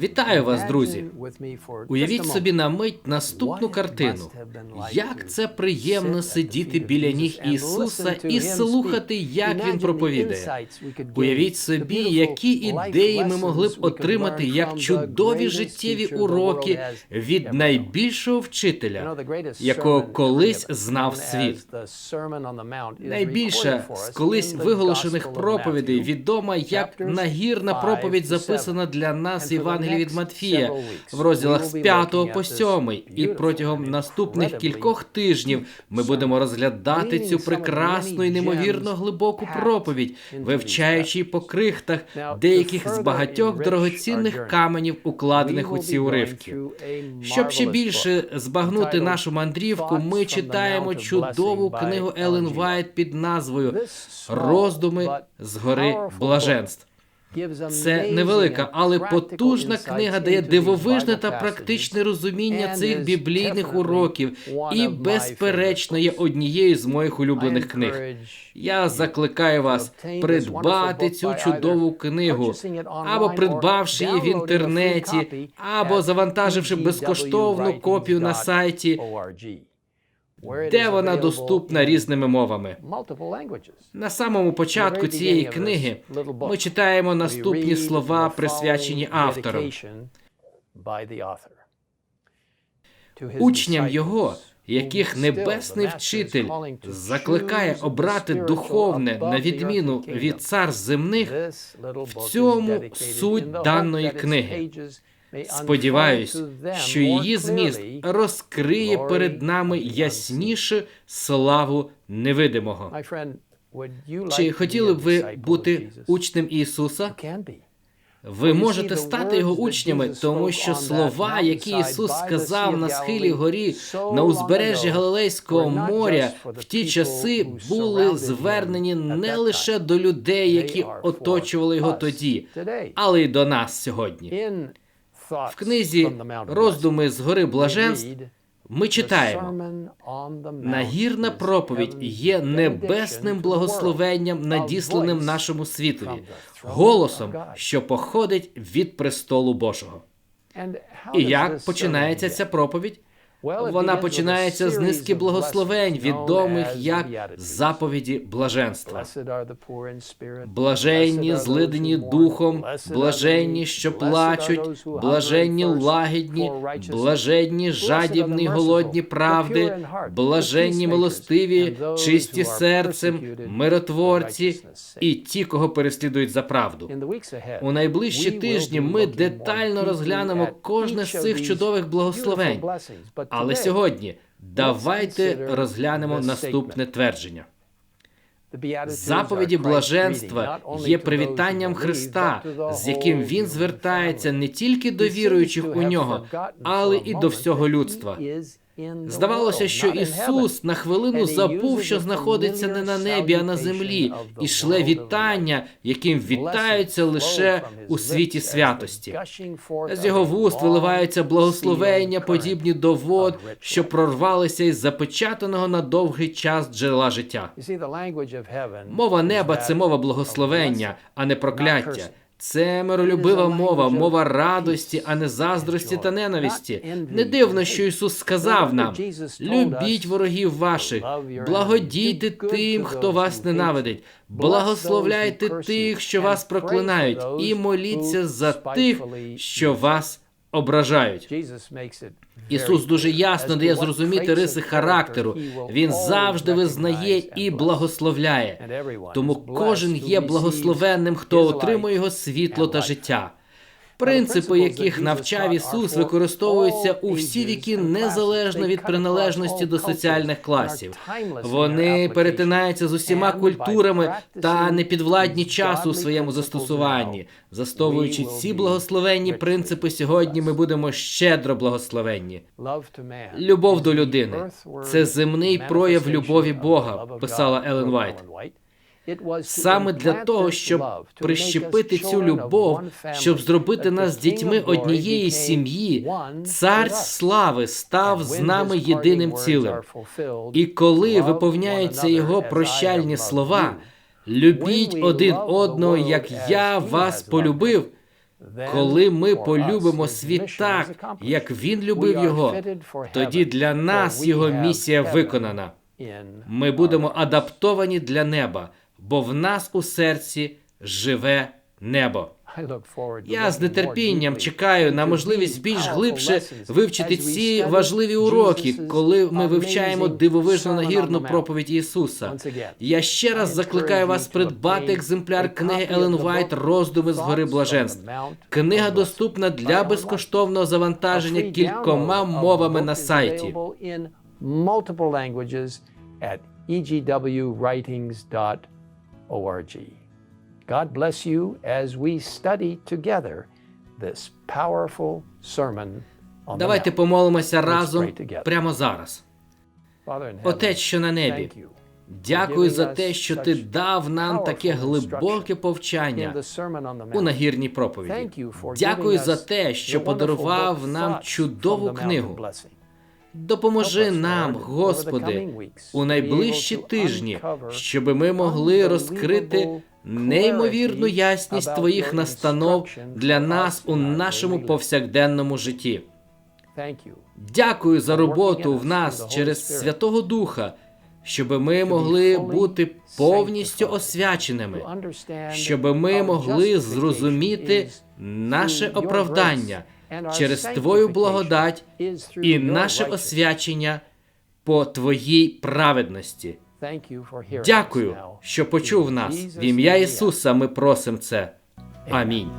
Вітаю вас, друзі. Уявіть собі на мить наступну картину. Як це приємно сидіти біля ніг Ісуса і слухати, як Він проповідає. Уявіть собі, які ідеї ми могли б отримати як чудові життєві уроки від найбільшого вчителя, якого колись знав світ. Найбільша з колись виголошених проповідей відома як нагірна проповідь, записана для нас в Євангелії від Матфія в розділах з 5 по 7. І протягом наступних кількох тижнів ми будемо розглядати цю прекрасну і неймовірно глибоку проповідь, вивчаючи по крихтах деяких з багатьох дорогоцінних каменів, укладених у ці уривки. Щоб ще більше збагнути нашу мандрівку, ми читаємо чудову книгу Елен Вайт під назвою Роздуми з гори блаженств. Це невелика, але потужна книга дає дивовижне та практичне розуміння цих біблійних уроків і, безперечно, є однією з моїх улюблених книг. Я закликаю вас придбати цю чудову книгу, або придбавши її в інтернеті, або завантаживши безкоштовну копію на сайті, де вона доступна різними мовами. На самому початку цієї книги ми читаємо наступні слова, присвячені авторам. Учням його, яких небесний вчитель закликає обрати духовне на відміну від цар земних, в цьому суть даної книги. Сподіваюсь, що її зміст розкриє перед нами ясніше славу невидимого. Чи хотіли б ви бути учнем Ісуса? Ви можете стати його учнями, тому що слова, які Ісус сказав на схилі горі на узбережжі Галилейського моря, в ті часи були звернені не лише до людей, які оточували його тоді, але й до нас сьогодні. В книзі роздуми з гори блаженств ми читаємо нагірна проповідь є небесним благословенням, надісланим нашому світові, голосом, що походить від престолу Божого. І як починається ця проповідь? Вона починається з низки благословень, відомих як заповіді блаженства. Блаженні, злидені духом, блаженні, що плачуть, блаженні лагідні, блаженні, жадібні, голодні правди, блаженні, милостиві, чисті серцем, миротворці і ті, кого переслідують за правду. У найближчі тижні ми детально розглянемо кожне з цих чудових благословень. Але сьогодні давайте розглянемо наступне твердження. Заповіді блаженства є привітанням Христа, з яким він звертається не тільки до віруючих у нього, але і до всього людства. Здавалося, що Ісус на хвилину забув, що знаходиться не на небі, а на землі, і шле вітання, яким вітаються лише у світі святості. З його вуст виливаються благословення, подібні до вод, що прорвалися із запечатаного на довгий час джерела життя. Мова неба це мова благословення, а не прокляття. Це миролюбива мова, мова радості, а не заздрості та ненависті. Не дивно, що Ісус сказав нам: любіть ворогів ваших, благодійте тим, хто вас ненавидить, благословляйте тих, що вас проклинають, і моліться за тих, що вас ображають. Ісус дуже ясно дає зрозуміти риси характеру. Він завжди визнає і благословляє. Тому кожен є благословенним, хто отримує його світло та життя. Принципи, яких навчав Ісус, використовуються у всі віки незалежно від приналежності до соціальних класів. Вони перетинаються з усіма культурами та непідвладні часу у своєму застосуванні. Застовуючи ці благословенні принципи, сьогодні ми будемо щедро благословенні. Любов до людини це земний прояв любові Бога, писала Елен Вайт. Саме для того, щоб прищепити цю любов, щоб зробити нас дітьми однієї сім'ї, цар слави став з нами єдиним цілим. І коли виповняються його прощальні слова, любіть один одного, як я вас полюбив. Коли ми полюбимо світ так, як він любив його, тоді для нас його місія виконана. Ми будемо адаптовані для неба, бо в нас у серці живе небо. Я з нетерпінням чекаю на можливість більш глибше вивчити ці важливі уроки, коли ми вивчаємо дивовижну нагірну проповідь Ісуса. Я ще раз закликаю вас придбати екземпляр книги Елен Вайт Роздуми з гори блаженств. Книга доступна для безкоштовного завантаження кількома мовами на сайті. at E egwritings.org. God bless you as we study together this powerful sermon on the Давайте помолимося Let's разом прямо зараз. Отець, що на небі, дякую за те, що ти дав нам таке глибоке повчання у нагірній проповіді. Дякую за те, що подарував нам чудову книгу. Допоможи нам, Господи, у найближчі тижні, щоб ми могли розкрити неймовірну ясність Твоїх настанов для нас у нашому повсякденному житті. Дякую за роботу в нас через Святого Духа, щоб ми могли бути повністю освяченими, щоб ми могли зрозуміти наше оправдання через Твою благодать і наше освячення по Твоїй праведності. Дякую, що почув нас. В ім'я Ісуса ми просимо це. Амінь.